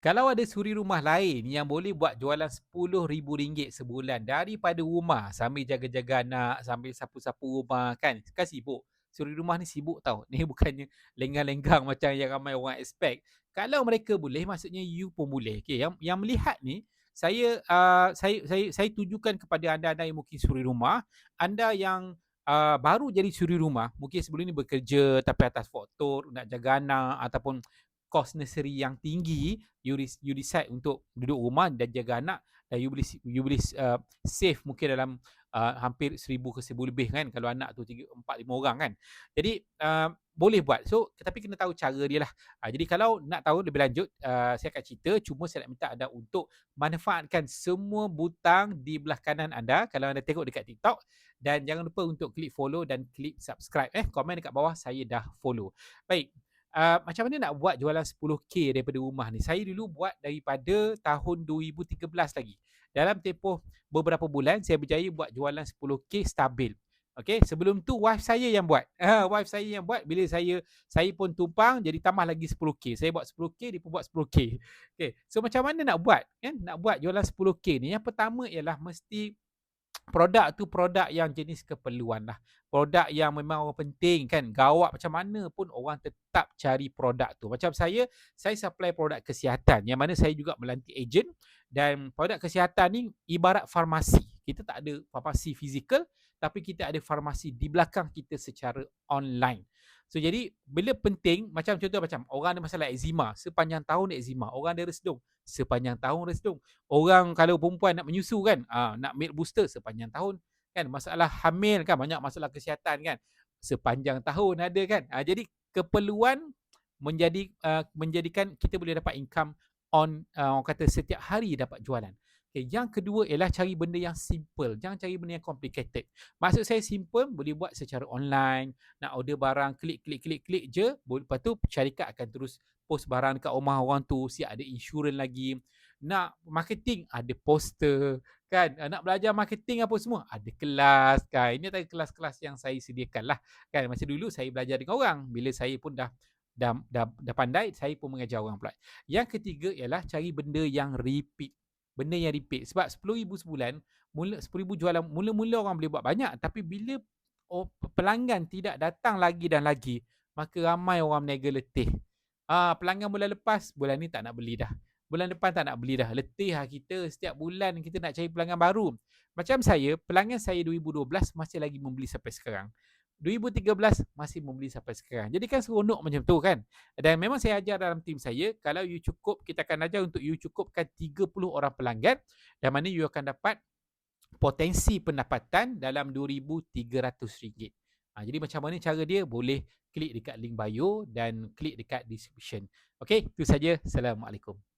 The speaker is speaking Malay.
Kalau ada suri rumah lain yang boleh buat jualan RM10,000 sebulan daripada rumah sambil jaga-jaga anak, sambil sapu-sapu rumah kan, kan sibuk. Suri rumah ni sibuk tau. Ni bukannya lenggang-lenggang macam yang ramai orang expect. Kalau mereka boleh, maksudnya you pun boleh. Okay, yang yang melihat ni, saya uh, saya saya saya tujukan kepada anda-anda yang mungkin suri rumah, anda yang uh, baru jadi suri rumah, mungkin sebelum ni bekerja tapi atas faktor nak jaga anak ataupun kos nursery yang tinggi, you, you decide untuk duduk rumah dan jaga anak dan you boleh you boleh uh, save mungkin dalam uh, hampir seribu ke seribu lebih kan kalau anak tu tiga empat lima orang kan. Jadi uh, boleh buat. So tapi kena tahu cara dia lah. Uh, jadi kalau nak tahu lebih lanjut uh, saya akan cerita cuma saya nak minta anda untuk manfaatkan semua butang di belah kanan anda kalau anda tengok dekat TikTok dan jangan lupa untuk klik follow dan klik subscribe eh komen dekat bawah saya dah follow. Baik uh, macam mana nak buat jualan 10k daripada rumah ni? Saya dulu buat daripada tahun 2013 lagi. Dalam tempoh beberapa bulan saya berjaya buat jualan 10k stabil. Okay, sebelum tu wife saya yang buat. Uh, wife saya yang buat bila saya saya pun tumpang jadi tambah lagi 10k. Saya buat 10k dia pun buat 10k. Okay, so macam mana nak buat? Kan? Nak buat jualan 10k ni yang pertama ialah mesti produk tu produk yang jenis keperluan lah. Produk yang memang orang penting kan. Gawat macam mana pun orang tetap cari produk tu. Macam saya, saya supply produk kesihatan. Yang mana saya juga melantik ejen. Dan produk kesihatan ni ibarat farmasi. Kita tak ada farmasi fizikal. Tapi kita ada farmasi di belakang kita secara online. So jadi bila penting macam contoh macam orang ada masalah eczema sepanjang tahun eczema, orang ada resdung sepanjang tahun resdung. Orang kalau perempuan nak menyusu kan, ah, nak milk booster sepanjang tahun kan, masalah hamil kan banyak masalah kesihatan kan. Sepanjang tahun ada kan. Ah, jadi keperluan menjadi uh, menjadikan kita boleh dapat income on uh, orang kata setiap hari dapat jualan. Okay, yang kedua ialah cari benda yang simple. Jangan cari benda yang complicated. Maksud saya simple, boleh buat secara online. Nak order barang, klik, klik, klik, klik je. Lepas tu, syarikat akan terus post barang dekat rumah orang tu. Siap ada insurans lagi. Nak marketing, ada poster. kan? Nak belajar marketing apa semua, ada kelas. kan? Ini adalah kelas-kelas yang saya sediakan lah. Kan? Masa dulu, saya belajar dengan orang. Bila saya pun dah dah, dah, dah pandai, saya pun mengajar orang pula. Yang ketiga ialah cari benda yang repeat benda yang repeat. Sebab 10000 sebulan mula 10000 jualan mula-mula orang boleh buat banyak. Tapi bila oh, pelanggan tidak datang lagi dan lagi maka ramai orang meniaga letih. Ah pelanggan bulan lepas bulan ni tak nak beli dah. Bulan depan tak nak beli dah. Letih lah kita. Setiap bulan kita nak cari pelanggan baru. Macam saya pelanggan saya 2012 masih lagi membeli sampai sekarang 2013 masih membeli sampai sekarang. Jadi kan seronok macam tu kan. Dan memang saya ajar dalam tim saya, kalau you cukup, kita akan ajar untuk you cukupkan 30 orang pelanggan dan mana you akan dapat potensi pendapatan dalam RM2,300. Ha, jadi macam mana cara dia? Boleh klik dekat link bio dan klik dekat description. Okay, itu saja. Assalamualaikum.